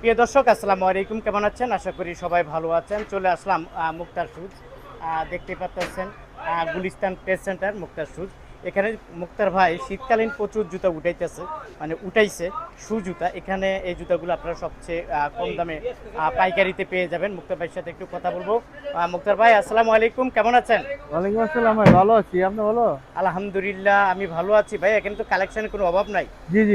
প্রিয় দর্শক, আসসালামু আলাইকুম। কেমন আছেন? আশা করি সবাই ভালো আছেন। চলে আসলাম মুক্তার সুজ। দেখতে পাচ্ছেন Gulistan press centre, Muktar shoes এখানে মুক্তার ভাই শীতকালীন প্রচুর জুতা উঠাইতেছে মানে উঠাইছে শু জুতা। এখানে এই জুতাগুলো আপনারা সবচেয়ে কম দামে পাইকারিতে পেয়ে যাবেন। মুক্তার ভাইয়ের সাথে একটু কথা বলব। মুক্তার ভাই আসসালামু আলাইকুম কেমন আছেন? ওয়ালাইকুম আসসালাম ভাই ভালো আছি। আপনি ভালো? আলহামদুলিল্লাহ আমি ভালো আছি। ভাই এখানে তো কালেকশনের কোনো অভাব নাই।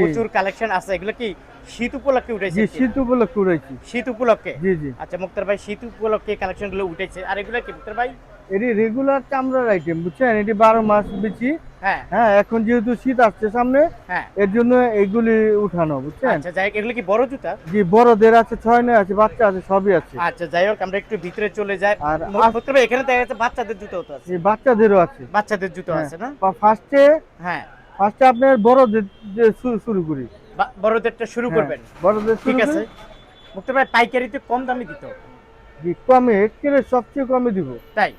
প্রচুর কালেকশন আছে। এগুলো কি শীত উপলক্ষে উঠেছে শীত উপলক্ষে উড়াইছি শীত উপলক্ষে? জি জি। আচ্ছা মুক্তার ভাই শীত উপলক্ষে কালেকশনগুলো উঠেছে আর এগুলো কি মুক্তার ভাই? এটি রেগুলার চামড়ার আইটেম বুঝছেন? এটি বারো মাস বেচি হ্যাঁ। হ্যাঁ এখন যেহেতু শীত আসছে সামনে হ্যাঁ। এর জন্য এইগুলি উঠানো বুঝছেন? আচ্ছা এগুলো কি বড় জুতা? জি বড়দের আছে ছয় নয় আছে বাচ্চা আছে সবই আছে। আচ্ছা যাই হোক আমরা একটু ভিতরে চলে যাই। আর এখানে দেখা যাচ্ছে বাচ্চাদের জুতো তো আছে। বাচ্চাদেরও আছে। বাচ্চাদের জুতো হ্যাঁ। আছে না? ফার্স্টে হ্যাঁ। ফার্স্টে আপনার বড়দের শুরু করি। বড়দেরটা শুরু করবেন। বড়দের ঠিক আছে। করি। মুক্তার ভাই পাইকারিতে কম দামে দিত জি কমে একেবারে সবচেয়ে কমে দিব। তাই।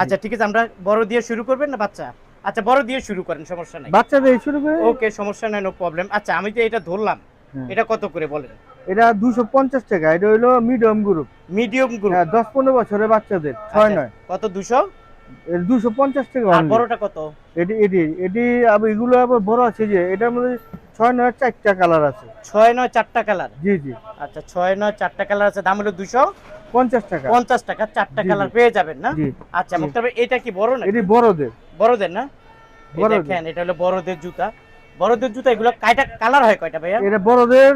আচ্ছা ঠিক আছে আমরা বড় দিয়ে শুরু করবেন না বাচ্চা? আচ্ছা বড় দিয়ে শুরু করেন সমস্যা নাই। বাচ্চাদের শুরু করি? ওকে সমস্যা নাই নো প্রবলেম আচ্ছা আমি তো এটা ধরলাম হ্যাঁ। এটা কত করে বলেন? এটা দুশো পঞ্চাশ টাকা এটা হইল মিডিয়াম গ্রুপ মিডিয়াম গ্রুপ হ্যাঁ দশ পনেরো বছরের বাচ্চাদের ছয় নয়। কত দুশো? দুশো পঞ্চাশ টাকা আর বড়টা কত? এটি এটি এটি আবার এগুলো আবার বড় আছে যে এটার মধ্যে ছয় নয় চারটা কালার আছে। ছয় নয় চারটা কালার? জি জি। আচ্ছা ছয় নয় চারটা কালার আছে দাম হলো দুশো পঞ্চাশ টাকা। পঞ্চাশ টাকা চারটা কালার পেয়ে যাবেন না? আচ্ছা। মুক্তার এটা কি বড় না এটি বড়দের। বড়দের না। দেখেন এটা হলো বড়দের জুতা। বড়দের জুতা এগুলো কয়টা কালার হয় কয়টা ভাইয়া? এটা বড়দের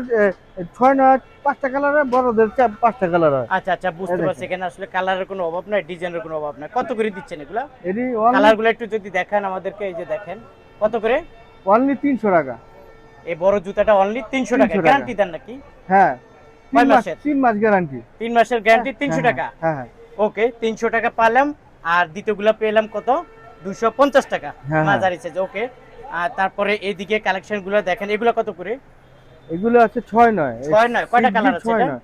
ছয় নয় পাঁচটা কালার হয় বড়দের পাঁচটা কালার হয়। আচ্ছা আচ্ছা বুঝতে পারছি এখানে আসলে কালারের কোনো অভাব নাই ডিজাইনের কোনো অভাব নাই। কত করে দিচ্ছেন এগুলা? এটি only- কালারগুলো একটু যদি দেখান আমাদেরকে এই যে দেখেন। কত করে? only তিনশো টাকা। এই বড় জুতাটা অনলি তিনশো টাকা। 300 টাকা। গ্যারান্টি দেন নাকি? হ্যাঁ। তিন মাস মাসের? তিন মাস গ্যারান্টি তিন মাসের গ্যারান্টি তিনশো টাকা? হ্যাঁ হ্যাঁ ওকে তিনশো টাকা পালাম। আর দ্বিতীয়গুলো পেলাম কত? দুশো পঞ্চাশ টাকা। হ্যাঁ। মাঝারি সাইজ ওকে আর তারপরে এইদিকে কালেকশনগুলো দেখেন এগুলো কত করে? এগুলো আছে ছয় নয়। এই ছয় নয় কয়টা কালার আছে ছয় এটা? নয়।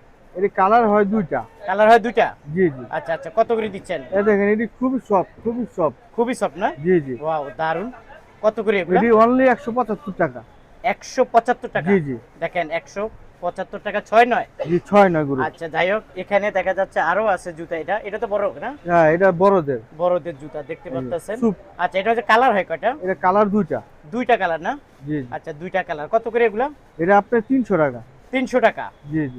কালার হয় দুইটা। কালার হয় দুইটা? জি জি। আচ্ছা আচ্ছা কত করে দিচ্ছেন? দেখেন এটি খুবই সফট খুবই সফট খুবই সব না? জি জি। ওয়াও দারুণ কত করে এগুলো? এটি অনলি একশো পঁচাত্তর টাকা। একশো পঁচাত্তর টাকা। জি জি। দেখেন একশো পঁচাত্তর টাকা ছয় নয়। জি ছয় নয় গুরু আচ্ছা যাই হোক এখানে দেখা যাচ্ছে আরও আছে জুতা। এটা এটা তো বড় না? হ্যাঁ এটা বড়দের। বড়দের জুতা দেখতে পাচ্ছেন? আচ্ছা এটা হচ্ছে কালার হয় কয়টা? এটা কালার দুইটা। দুইটা কালার না? জি। আচ্ছা দুইটা কালার। কত করে এগুলা? এটা আপনার তিনশো টাকা। তিনশো টাকা।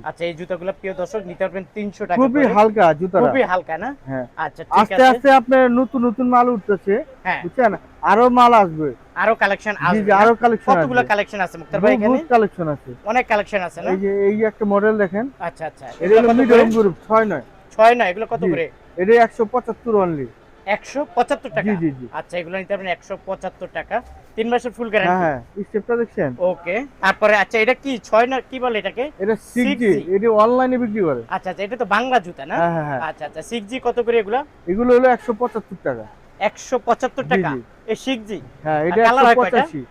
আচ্ছা এই জুতাগুলো প্রিয় দর্শক নিতে পারবেন তিনশো টাকা খুবই হালকা জুতাটা। খুবই হালকা না? হ্যাঁ। আচ্ছা আস্তে আস্তে আপনার নতুন নতুন মাল উঠতেছে। হ্যাঁ। বুঝছেন? আরও মাল আসবে। আরও কালেকশন আসবে? আরও কালেকশন কতগুলো কালেকশন আছে মুক্তার ভাই এখানে? কালেকশন আছে। অনেক কালেকশন আছে না? এই যে এই একটা মডেল দেখেন। আচ্ছা আচ্ছা। এটা মিডিয়াম গ্রুপ ছয় নয়। ছয় না এগুলো কত করে? এটা একশো পঁচাত্তর অনলি একশো পঁচাত্তর টাকা। জি জি আচ্ছা এগুলো নিতে পারবেন একশো পঁচাত্তর টাকা। তিন মাসের ফুল গ্যারান্টি হ্যাঁ স্টেপটা দেখছেন? ওকে তারপরে আচ্ছা এটা কি ছয় না কি বলে এটাকে? এটা সিক্স জি এটা অনলাইনে বিক্রি করে। আচ্ছা আচ্ছা এটা তো বাংলা জুতা না? হ্যাঁ হ্যাঁ হ্যাঁ। আচ্ছা আচ্ছা সিক্স জি কত করে এগুলা? এগুলো হলো একশো পঁচাত্তর টাকা। একশো পঁচাত্তর টাকা। এই সিক্স জি হ্যাঁ এটা একশো পঁচাশি।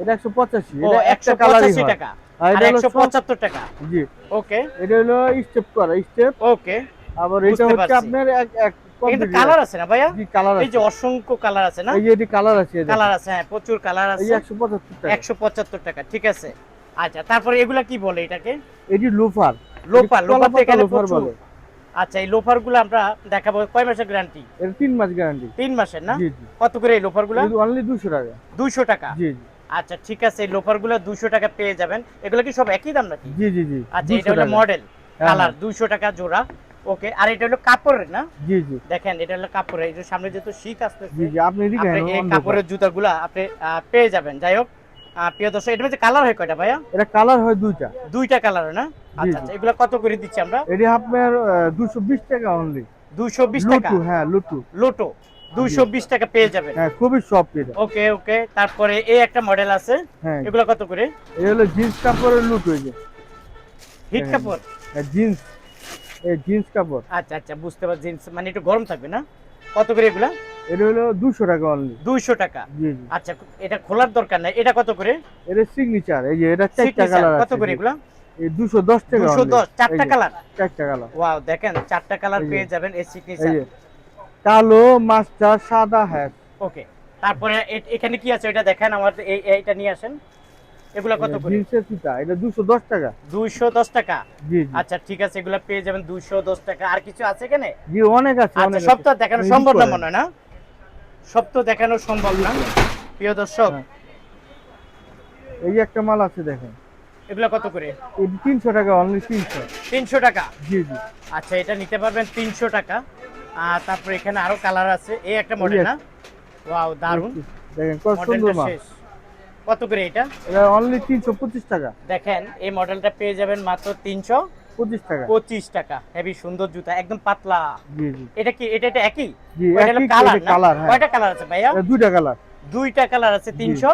এটা একশো পঁচাশি এটা একশো পঁচাশি টাকা। আর একশো পঁচাত্তর টাকা। জি। ওকে। এটা হলো স্টেপ করা স্টেপ ওকে। আবার এটা হচ্ছে আপনার এক এক কিন্তু কালার আছে না ভাইয়া? জি কালার এই যে অসংখ্য কালার আছে না? এই যে কালার আছে কালার আছে হ্যাঁ প্রচুর কালার আছে। টাকা। টাকা ঠিক আছে। আচ্ছা তারপরে এগুলা কি বলে এটাকে? এটি লোফার লোফার লোফার তো এখানে প্রচুর। আচ্ছা এই লোফারগুলো আমরা দেখাবো কয় মাসের গ্যারান্টি এর মাস গ্যারান্টি মাসের না? কত করে এই লোফারগুলা? অনলি দুশো টাকা। দুইশো টাকা? জি জি। আচ্ছা ঠিক আছে এই লোফারগুলো দুশো টাকা পেয়ে যাবেন। এগুলো কি সব একই দাম নাকি? জি জি জি। আচ্ছা এটা হলো মডেল কালার হ্যাঁ। দুইশো টাকা জোড়া। ওকে আর এটা হলো কাপড়ের না? জি জি। দেখেন এটা হলো কাপড়ের এই যে সামনে যেহেতু শীত আসতেছে জি জি আপনি এদিকে আপনি এই কাপড়ের জুতাগুলা আপনি পেয়ে যাবেন। যাই হোক প্রিয় দর্শক এটা মধ্যে কালার হয় কয়টা ভাইয়া? এটা কালার হয় দুইটা। দুইটা কালার না? আচ্ছা আচ্ছা এগুলো কত করে দিচ্ছি আমরা? এটি আপনার দুশো বিশ টাকা অনলি দুইশো বিশ টাকা? লুটু হ্যাঁ লুটু। লোটো দুইশো বিশ টাকা পেয়ে যাবেন। হ্যাঁ খুবই সফট এটা। ওকে ওকে তারপরে এই একটা মডেল আছে। হ্যাঁ। এগুলো কত করে? এই হলো জিন্স কাপড়ের লুট হয়ে যায় হিট হ্যাঁ। কাপড়? জিন্স। এই জিন্স কাপড়। আচ্ছা আচ্ছা বুঝতে পারছি জিন্স মানে একটু গরম থাকবে না? কত করে এগুলা? এটা হলো দুশো টাকা অনলি দুইশো টাকা। আচ্ছা এটা খোলার দরকার নাই। এটা কত করে? এটা সিগনেচার এই যে এটা চারটা কালার কত করে এগুলা? দুশো দশ টাকা দুশো দশ চারটা কালার চারটা কালার ওয়াও দেখেন চারটা কালার পেয়ে যাবেন এই সিগনেচার কালো মাস্টার সাদা হ্যাট ওকে তারপরে এখানে কি আছে? এটা দেখেন আমার এই এইটা নিয়ে আসেন। এগুলা কত করে? জিন্সের ফিতা এটা দুশো দশ টাকা। দুইশো দশ টাকা? জি আচ্ছা ঠিক আছে এগুলা পেয়ে যাবেন দুইশো দশ টাকা। আর কিছু আছে এখানে? জি অনেক আছে আচ্ছা অনেক সব তো দেখানো সম্ভব না মনে হয় না? সব তো দেখানো সম্ভব না। প্রিয় দর্শক হ্যাঁ। এই একটা মাল আছে দেখেন। এগুলা কত করে? এই তিনশো টাকা অনলি তিনশো। তিনশো টাকা? জি জি। আচ্ছা এটা নিতে পারবেন তিনশো টাকা। আর তারপর এখানে আরও কালার আছে। এই একটা মডেল না? ওয়াও দারুণ দেখেন কত সুন্দর মাল। কত করে এটা? এটা অনলি তিনশো পঁচিশ টাকা। দেখেন এই মডেলটা পেয়ে যাবেন মাত্র তিনশো পঁচিশ টাকা। পঁচিশ টাকা। হেভি সুন্দর জুতা একদম পাতলা। জি জি। এটা কি এটা এটা একই? জি একই কালার কালার হ্যাঁ। কয়টা কালার আছে ভাইয়া? দুইটা কালার দুইটা কালার আছে তিনশো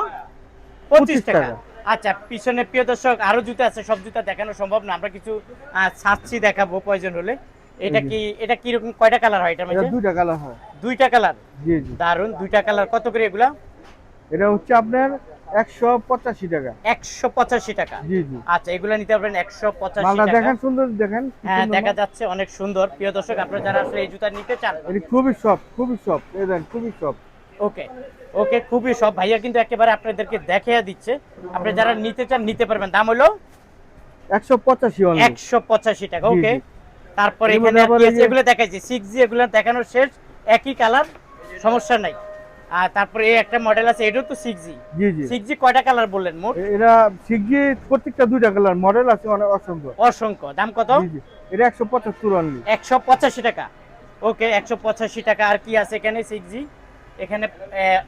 পঁচিশ টাকা। টাকা। আচ্ছা পিছনে প্রিয় দর্শক আরও জুতা আছে সব জুতা দেখানো সম্ভব না। আমরা কিছু ছাড়ছি দেখাবো প্রয়োজন হলে। এটা কি এটা কি রকম কয়টা কালার হয় এটা মধ্যে? দুইটা কালার হয়। দুইটা কালার জি জি। দারুণ দুইটা কালার কত করে এগুলা? এটা হচ্ছে আপনার একশো পঁচাশি টাকা। একশো পঁচাশি টাকা। জি জি। আচ্ছা এগুলা নিতে পারবেন মালটা দেখেন সুন্দর দেখেন হ্যাঁ দেখা যাচ্ছে অনেক সুন্দর। প্রিয় দর্শক আপনারা যারা আসলে এই জুতা নিতে চান এটা খুবই সফট খুবই সফট এই দেখেন খুবই সফট। ওকে ওকে খুবই সব ভাইয়া কিন্তু একেবারে আপনাদেরকে দেখিয়ে দিচ্ছে। আপনি যারা নিতে চান নিতে পারবেন। দাম হলো? একশো পঁচাশি অনলি একশো পঁচাশি টাকা ওকে। তারপরে এখানে এগুলো দেখাইছি। সিক্স জি এগুলো দেখানো শেষ। একই কালার সমস্যা নাই। আর তারপরে এই একটা মডেল আছে এটাও তো সিক্স জি জি জি। সিক্স জি কয়টা কালার বললেন মোট? এরা শিগগির প্রত্যেকটা দুইটা কালার মডেল আছে অনেক অসংখ্য। অসংখ্য। দাম কত? জি জি। এটা একশো পঁচাত্তর অনলি একশো পঁচাশি টাকা। ওকে একশো পঁচাশি টাকা। আর কি আছে এখানে সিক্স জি এখানে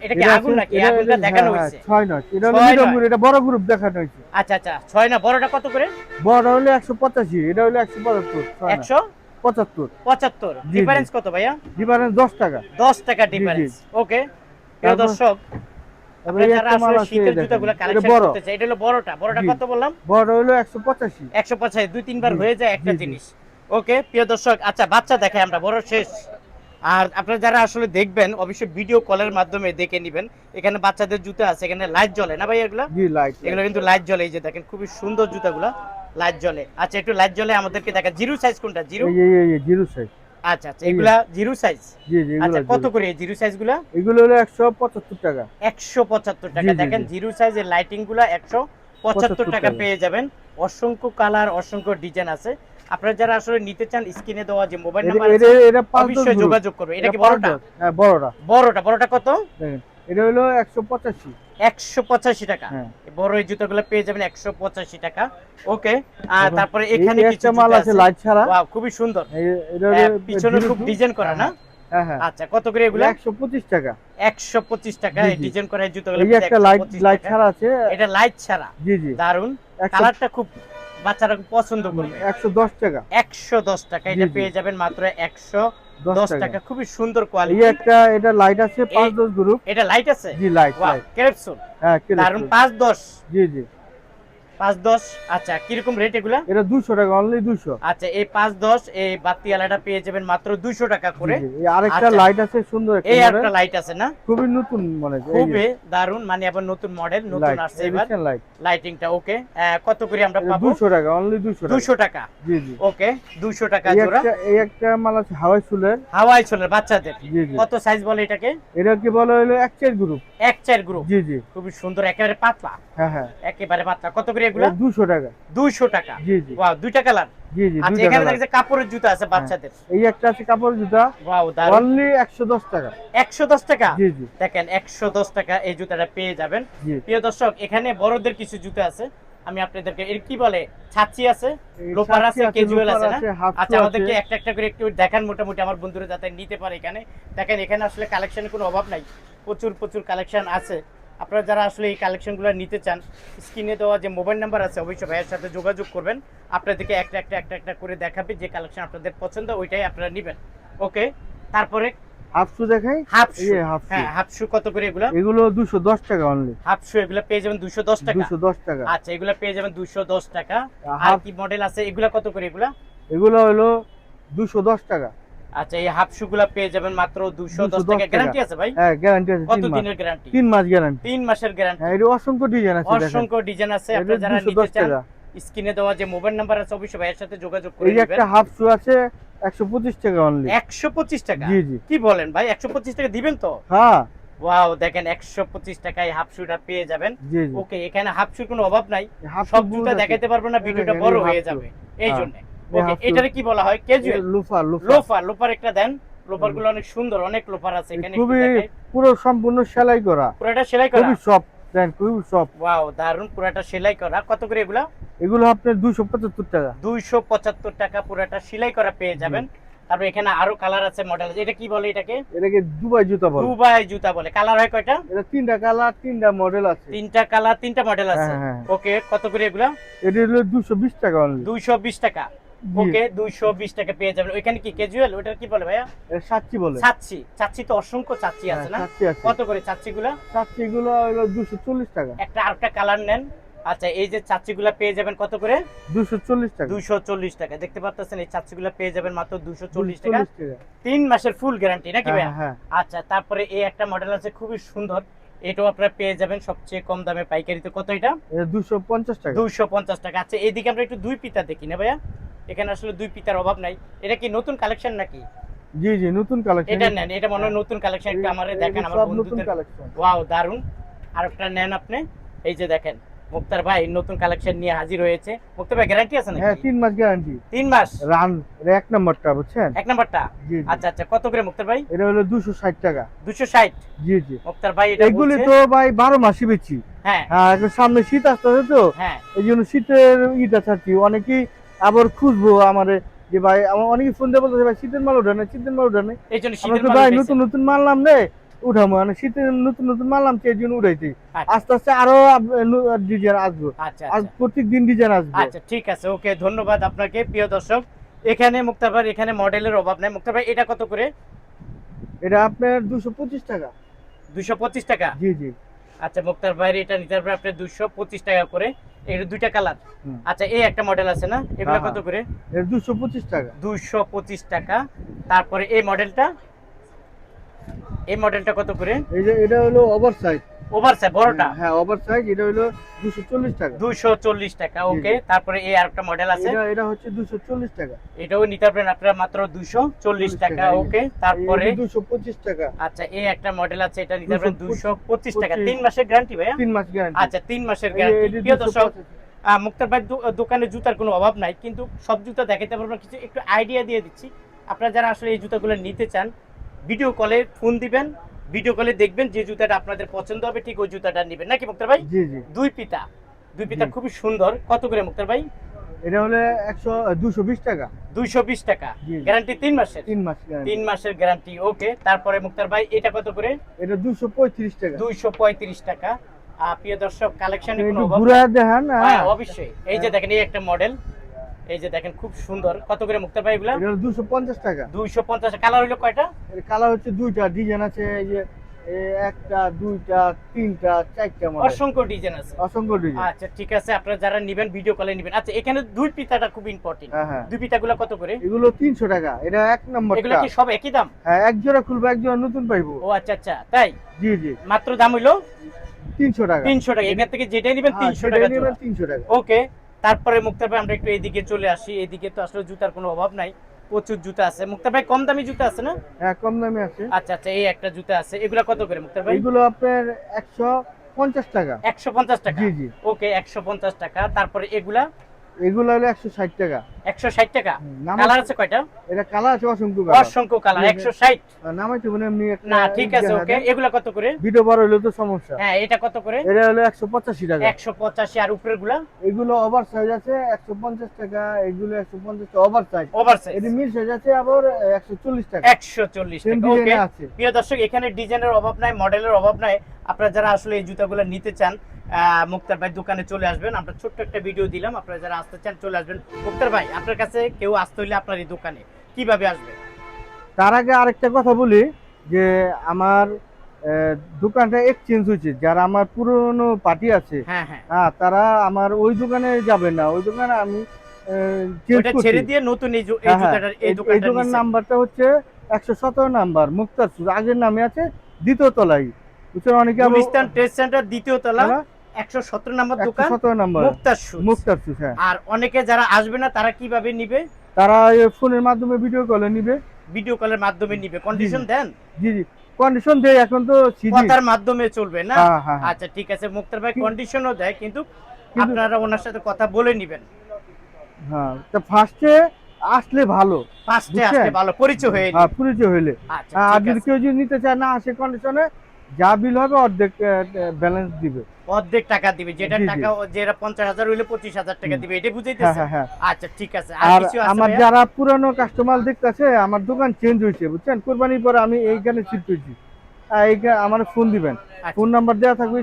এটা কি আগুন নাকি? আগুনটা দেখানো হয়েছে। হ্যাঁ, ছয় নয়। এটা হলো গ্রুপ, এটা বড় গ্রুপ দেখানো হয়েছে। আচ্ছা আচ্ছা ছয় না বড়টা কত করে? বড় হলো একশো পঁচাশি এটা হলো একশো পঁচাত্তর ছয় নয়। একশো পঁচাত্তর। পঁচাত্তর। জি। ডিফারেন্স কত ভাইয়া? ডিফারেন্স দশ টাকা। দশ টাকা জি, জি। ডিফারেন্স ওকে। প্রিয় দর্শক আচ্ছা বাচ্চা আমরা বড় শেষ। আর আপনারা যারা আসলে দেখবেন অবশ্যই ভিডিও কলের মাধ্যমে দেখে নেবেন। এখানে বাচ্চাদের জুতা আছে এখানে লাইট জ্বলে না ভাই এগুলা? এগুলো কিন্তু লাইট জ্বলে এই যে দেখেন খুবই সুন্দর জুতাগুলা লাইট জ্বলে। আচ্ছা একটু লাইট জ্বলে আমাদেরকে দেখা জিরো সাইজ কোনটা? জিরো? জিরো সাইজ আচ্ছা আচ্ছা এগুলা জিরো সাইজ জি জি আচ্ছা কত করে জিরো সাইজগুলা? এগুলো হলো একশো পঁচাত্তর টাকা। দেখেন জিরো সাইজের লাইটিংগুলা একশো পঁচাত্তর টাকা টাকা। পেয়ে যাবেন। অসংখ্য কালার অসংখ্য ডিজাইন আছে। আপনারা যারা আসলে নিতে চান স্ক্রিনে দেওয়া যে মোবাইল নাম্বার অবশ্যই যোগাযোগ করবে। এটা কি বড়টা। হ্যাঁ বড়টা। বড়টা বড়টা কত? দেখেন এটা হলো একশো পঁচাশি। একশো পঁচাশি টাকা। হ্যাঁ। বড় এই জুতোগুলো পেয়ে যাবেন একশো পঁচাশি টাকা। ওকে আর তারপরে এখানে কিছু মাল আছে লাইট ছাড়া। খুবই সুন্দর। পিছনে খুব ডিজাইন করা না? হ্যাঁ হ্যাঁ। আচ্ছা কত করে এগুলো? টাকা। টাকা এই ডিজাইন করা এই জুতোগুলো এই একটা লাইট লাইট ছাড়া আছে। এটা লাইট ছাড়া। জি জি। দারুণ কালারটা খুব বাচ্চারা খুব পছন্দ করবে। একশো দশ টাকা। একশো দশ টাকা। এটা পেয়ে যাবেন মাত্র একশো দশ দশ টাকা। টাকা খুবই সুন্দর এই একটা এটা লাইট আছে পাঁচ এই- দশ গ্রুপ এটা লাইট আছে? জি লাইট লাইট ক্রেপসুন হ্যাঁ কি দারুণ পাঁচ দশ। জি জি। পাঁচ দশ আচ্ছা কীরকম রেট এগুলা? এটা দুশো টাকা অনলি দুশো আচ্ছা এই পাঁচ দশ এই বাতি আলাটা পেয়ে যাবেন মাত্র দুইশো টাকা করে। আরেকটা আচ্ছা। লাইট আছে সুন্দর এই একটা লাইট আছে না? খুবই নতুন মনে খুবই দারুণ মানে আবার নতুন মডেল নতুন আসছে এবার। লাইট লাইট লাইটিংটা ওকে কত করে আমরা পাবো? দুশো টাকা অনলি দুশো দুশো টাকা? জি জি। ওকে দুশো টাকা জোড়া। এই একটা মাল আছে হাওয়াই চুলের। হাওয়াই চলে বাচ্চাদের। কত সাইজ বলে এটাকে? এটা কি বলা হলো এক চার গ্রুপ এক চার গ্রুপ জি জি। খুবই সুন্দর একেবারে পাতলা। হ্যাঁ হ্যাঁ। একেবারে পাতলা। কত করে এগুলা দুশো টাকা। দুইশো টাকা? জি জি। ওয়াও দুইটা কালার জি জি আচ্ছা এখানে colour। কাপড়ের জুতা আছে বাচ্চাদের। এই একটা আছে কাপড় জুতা। ওয়াও দারুণ অনলি একশো দশ টাকা। একশো দশ টাকা? জি জি। দেখেন একশো দশ টাকা এই জুতাটা পেয়ে যাবেন। প্রিয় দর্শক এখানে বড়দের কিছু জুতা আছে। আমি আপনাদেরকে এর কি বলে ছাচ্ছি আছে? লোপার আছে, লোপার আছে না? আচ্ছা আমাদেরকে একটা একটা করে একটু দেখান মোটামুটি আমার বন্ধুরা যাতে নিতে পারে এখানে। দেখেন এখানে আসলে কালেকশনের কোনো অভাব নাই। প্রচুর প্রচুর কালেকশন আছে। আপনারা যারা আসলে এই কালেকশনগুলো নিতে চান স্ক্রিনে দেওয়া যে মোবাইল নাম্বার আছে অবশ্যই ভাইয়ের সাথে যোগাযোগ করবেন। আপনাদেরকে একটা একটা একটা একটা করে দেখাবে যে কালেকশন আপনাদের পছন্দ ওইটাই আপনারা নেবেন। ওকে তারপরে হাফ শু দেখাই? হাফ শু যে হ্যাঁ কত করে এগুলো? টাকা অনলি এগুলো পেয়ে যাবেন দুশো দশ টাকা। দুশো দশ টাকা। আচ্ছা এগুলো পেয়ে যাবেন দুশো দশ টাকা। আর হাফ কি মডেল আছে? এগুলা কত করে এগুলা? এগুলো হলো দুশো দশ টাকা। আচ্ছা এই হাফ পেয়ে যাবেন মাত্র 210 টাকা। গ্যারান্টি আছে ভাই? হ্যাঁ গ্যারান্টি আছে কত দিনের গ্যারান্টি তিন মাস গ্যারান্টি তিন মাসের গ্যারান্টি হ্যাঁ এটা অসংখ্য ডিজাইন আছে অসংখ্য ডিজাইন আছে। আপনারা যারা নিতে চান স্ক্রিনে দেওয়া যে মোবাইল নাম্বার আছে অবশ্যই ভাইয়ের সাথে যোগাযোগ করে এই একটা হাফ শু আছে একশো পঁচিশ টাকা অনলি একশো পঁচিশ টাকা? জি জি। কি বলেন ভাই? একশো পঁচিশ টাকা দিবেন তো? হ্যাঁ। ওয়াও দেখেন একশো পঁচিশ টাকায় হাফ শুটা পেয়ে যাবেন। ওকে এখানে হাফ শুর কোনো অভাব নাই। সব জুতা দেখাতে পারব না ভিডিওটা বড় হয়ে যাবে। এই হ্যাঁ। জন্য। ওকে। এটারে কি বলা হয়? ক্যাজুয়াল লোফার লোফার লোফার একটা দেন। লোফারগুলো অনেক সুন্দর অনেক লোফার আছে এখানে খুবই পুরো সম্পূর্ণ সেলাই করা। পুরোটা সেলাই করা? খুবই সফট দেন খুবই সফট ওয়াও দারুণ পুরোটা সেলাই করা। কত করে এগুলা? এগুলো আপনার দুইশো পঁচাত্তর টাকা। দুইশো পঁচাত্তর টাকা পুরোটা সেলাই করা পেয়ে যাবেন। তারপর এখানে আরও কালার আছে মডেল এটা কি বলে এটাকে? এটাকে দুবাই জুতা বলে। দুবাই জুতা বলে। কালার হয় কয়টা? এটা তিনটা কালার তিনটা মডেল আছে। তিনটা কালার তিনটা মডেল আছে। হ্যাঁ, হ্যাঁ। ওকে কত করে এগুলা? এটা হলো দুশো বিশ টাকা অনলি দুইশো বিশ টাকা। ওকে দুইশো বিশ টাকা পেয়ে যাবেন। ওইখানে কি ক্যাজুয়াল ওটা কি বলে ভাইয়া? বলে। তো অসংখ্য চাচ্ছি আছে না? হ্যাঁ, কত করে হলো টাকা। একটা আরেকটা কালার নেন। আচ্ছা এই যে পেয়ে যাবেন কত করে? দুশো চল্লিশ টাকা। দুইশো চল্লিশ টাকা। দেখতে পাচ্ছেন এই পেয়ে যাবেন মাত্র দুশো চল্লিশ টাকা। 240 টাকা। তিন মাসের ফুল গ্যারান্টি নাকি হ্যাঁ, ভাইয়া? হ্যাঁ। আচ্ছা তারপরে এই একটা মডেল আছে খুবই সুন্দর। এটাও আপনারা পেয়ে যাবেন সবচেয়ে কম দামে পাইকারিতে। কত এটা? এটা দুশো পঞ্চাশ টাকা। দুইশো পঞ্চাশ টাকা। আচ্ছা এইদিকে আমরা একটু দুই পিতা দেখি না ভাইয়া? এখানে আসলে দুই পিতার অভাব নাই। এটা কি নতুন কালেকশন নাকি? জি জি নতুন কালেকশন এটা নেন এটা মনে হয় নতুন কালেকশন একটু আমারে দেখেন আমার বন্ধুদের ওয়াও দারুণ আর একটা নেন আপনি। এই যে দেখেন মুক্তার ভাই নতুন কালেকশন নিয়ে হাজির হয়েছে। মুক্তার ভাই গ্যারান্টি আছে নাকি? হ্যাঁ নাকি তিন মাস গ্যারান্টি তিন মাস? রান এক নাম্বারটা বুঝছেন? এক নাম্বারটা। আচ্ছা আচ্ছা কত করে মুক্তার ভাই? এটা হলো দুশো ষাট টাকা। দুশো ষাট? জি জি। মুক্তার ভাই এটা এগুলি তো ভাই বারো মাসই বেচি। হ্যাঁ। হ্যাঁ সামনে শীত আসতেছে তো হ্যাঁ। এই জন্য শীতের ইটা ছাড়ছি। অনেকেই আবার খুঁজবো আমার যে ভাই আমার অনেকে ফোন দিয়ে বলতেছে ভাই শীতের মাল ওঠে না শীতের মাল ওঠে না এই জন্য আমরা শীতের তো মাল ভাই নতুন নতুন মাল নাম রে উঠামো। মানে শীতের নতুন নতুন মাল নামছে এই জন্য উঠাইছি। আচ্ছা। আস্তে আস্তে আরও ডিজাইন আসব। আচ্ছা আজ আচ্ছা। প্রত্যেক দিন ডিজাইন আসবে। আচ্ছা ঠিক আছে ওকে ধন্যবাদ আপনাকে প্রিয় দর্শক। এখানে মুক্তার ভাই এখানে মডেলের অভাব নাই। মুক্তার ভাই এটা কত করে? এটা আপনার দুশো পঁচিশ টাকা। দুশো পঁচিশ টাকা? জি জি। আচ্ছা মুক্তার ভাইয়ের এটা নিতে পারবে আপনি দুশো পঁচিশ টাকা করে। এটা দুইটা কালার। আচ্ছা এই একটা মডেল আছে না? এগুলো হ্যাঁ, কত করে? এর দুশো পঁচিশ টাকা। দুইশো পঁচিশ টাকা। তারপরে এই মডেলটা এই মডেলটা কত করে? এই যে এটা হলো ওভার সাইজ ওভার সাইজ বড়টা? হ্যাঁ ওভার সাইজ এটা হলো দুশো চল্লিশ টাকা। দুইশো চল্লিশ টাকা ওকে তারপরে এই আরেকটা মডেল আছে। এটা এটা হচ্ছে দুশো চল্লিশ টাকা। এটাও নিতে পারবেন আপনারা মাত্র দুইশো চল্লিশ টাকা টাকা, ওকে তারপরে দুশো পঁচিশ টাকা। আচ্ছা এই একটা মডেল আছে এটা নিতে পারবেন 225 দুইশো পঁচিশ টাকা। 25 তিন মাসের গ্যারান্টি তিন মাস গ্যারান্টি আচ্ছা তিন মাসের গ্যারান্টি প্রিয় দর্শক মুক্তার ভাই দোকানে জুতার কোনো অভাব নাই কিন্তু সব জুতা দেখাতে পারব না কিছু একটু আইডিয়া দিয়ে দিচ্ছি। আপনারা যারা আসলে এই জুতাগুলো নিতে চান ভিডিও কলে ফোন দিবেন ভিডিও কলে দেখবেন যে জুতাটা আপনাদের পছন্দ হবে ঠিক ওই জুতাটা নেবেন। নাকি মুক্তার ভাই? দুই পিতা। দুই পিতা। খুবই সুন্দর। কত করে মুক্তার ভাই? এটা হলো একশো দুশো বিশ টাকা। দুইশো বিশ টাকা। গ্যারান্টি তিন মাসের? তিন মাস গ্যারান্টি তিন মাসের গ্যারান্টি ওকে তারপরে মুক্তার ভাই এটা কত করে? এটা দুশো পঁয়ত্রিশ টাকা। দুইশো পঁয়ত্রিশ টাকা। প্রিয় দর্শক কালেকশনের কোনো হ্যাঁ। হ্যাঁ অবশ্যই। এই যে দেখেন এই একটা মডেল এই যে দেখেন খুব সুন্দর। কত করে মুক্তার ভাই এগুলা? দুশো পঞ্চাশ টাকা। দুইশো পঞ্চাশ। কালার হইল কয়টা? কালার হচ্ছে দুইটা। ডিজাইন আছে এই যে একটা দুইটা তিনটা চারটা অসংখ্য ডিজাইন আছে। অসংখ্য ডিজাইন আচ্ছা ঠিক আছে। আপনারা যারা নিবেন ভিডিও কলে নিবেন। আচ্ছা এখানে দুই পিতাটা খুব ইম্পর্টেন্ট হ্যাঁ হ্যাঁ। দুই পিতাগুলো কত করে? এগুলো তিনশো টাকা। এটা এক এগুলো কি সব একই দাম? হ্যাঁ এক জোড়া খুলবো এক জোড়া নতুন পাইবো। ও আচ্ছা আচ্ছা। তাই? জি জি। মাত্র দাম হইল? তিনশো টাকা। তিনশো টাকা। এখান থেকে যেটাই নিবেন হ্যাঁ, তিনশো টাকা নেবেন তিনশো টাকা। ওকে তারপরে মুক্তার ভাই আমরা একটু এদিকে চলে আসি। এদিকে তো আসলে জুতার কোনো অভাব নাই। প্রচুর জুতা আছে। মুক্তার ভাই কম দামি জুতা আছে না? হ্যাঁ কম দামি আছে। আচ্ছা আচ্ছা এই একটা জুতা আছে। এগুলা কত করে মুক্তার ভাই? এগুলো আপনার একশো পঞ্চাশ টাকা। একশো পঞ্চাশ টাকা? জি জি। ওকে একশো পঞ্চাশ টাকা। তারপরে এগুলা? এগুলা হলো একশো ষাট টাকা। একশো ষাট টাকা। নাম কালার আছে কয়টা? এটা কালার আছে অসংখ্য কালার। অসংখ্য কালার মানে এমনি একটা না ঠিক আছে ওকে। এগুলা কত করে? ভিডিও বড় হইলে তো সমস্যা। হ্যাঁ এটা কত করে? এটা হলো একশো পঁচাশি টাকা। একশো পঁচাশি আর উপরেরগুলা এগুলো ওভার সাইজ আছে টাকা। এগুলো টাকা ওভার সাইজ ওভার সাইজ এটি মিল সাইজ আছে আবার একশো চল্লিশ টাকা। ওকে। প্রিয় দর্শক এখানে ডিজাইনের অভাব নাই মডেলের অভাব নাই। আপনারা যারা আসলে এই জুতাগুলো নিতে চান মুক্তার ভাই দোকানে চলে আসবেন। আমরা ছোট্ট একটা ভিডিও দিলাম আপনারা যারা আসতে চান চলে আসবেন। মুক্তার ভাই আপনার কাছে কেউ আসতে হলে আপনার এই দোকানে কীভাবে আসবে? তার আগে আরেকটা কথা বলি যে আমার দোকানটা এক্সচেঞ্জ হয়েছে। যারা আমার পুরনো পার্টি আছে হ্যাঁ হ্যাঁ। হ্যাঁ তারা আমার ওই দোকানে যাবে না। ওই দোকানে আমি ছেড়ে দিয়ে নতুন এই এই হ্যাঁ, দোকান নাম্বারটা হচ্ছে একশো সতেরো নাম্বার মুক্তারসুজ আগের নামে আছে দ্বিতীয় তলায়। বুঝছেন? অনেকে ট্রেড সেন্টার দ্বিতীয় তলা। হ্যাঁ, একশো সতেরো নম্বর দোকান সতেরো নাম্বার। মুক্তার মুক্তার হ্যাঁ। আর অনেকে যারা আসবে না তারা কীভাবে নিবে? তারা ফোনের মাধ্যমে ভিডিও কলে নিবে। ভিডিও কলের মাধ্যমে নিবে। কন্ডিশন দেন? জি জি। কন্ডিশন দেয় এখন তো কথার মাধ্যমে চলবে না? হ্যাঁ, হ্যাঁ, হ্যাঁ। আচ্ছা ঠিক আছে। মুক্তার ভাই কন্ডিশনও দেয় কিন্তু আপনারা ওনার সাথে কথা বলে নিবেন। হ্যাঁ তো ফার্স্টে আসলে ভালো। ফার্স্টে? আসলে ভালো। পরিচয় হয়ে হ্যাঁ পরিচয় হইলে। আচ্ছা আর যদি কেউ যদি নিতে চায় না আসে কন্ডিশনে যা বিল হবে অর্ধেক ব্যালেন্স দিবে। অর্ধেক টাকা দিবে যেটা। টাকা যেটা পঞ্চাশ হাজার হইলে পঁচিশ হাজার টাকা দিবে এটা হ্যাঁ বুঝাইতেছে? হ্যাঁ হ্যাঁ আচ্ছা ঠিক আছে। আর আর কিছু আছে আমার যারা পুরানো কাস্টমার দেখতেছে আমার দোকান চেঞ্জ হয়েছে বুঝছেন? কোরবানির পরে আমি এইখানে শিফট হয়েছি। এইখানে আমার ফোন দিবেন। ফোন নাম্বার দেওয়া থাকবে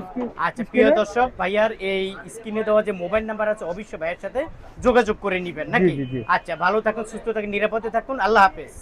আচ্ছা প্রিয়। দর্শক ভাইয়ার এই স্ক্রিনে দেওয়া যে মোবাইল নাম্বার আছে অবশ্যই ভাইয়ের সাথে যোগাযোগ করে নিবেন নাকি। আচ্ছা ভালো থাকুন সুস্থ থাকুন নিরাপদে থাকুন আল্লাহ হাফেজ।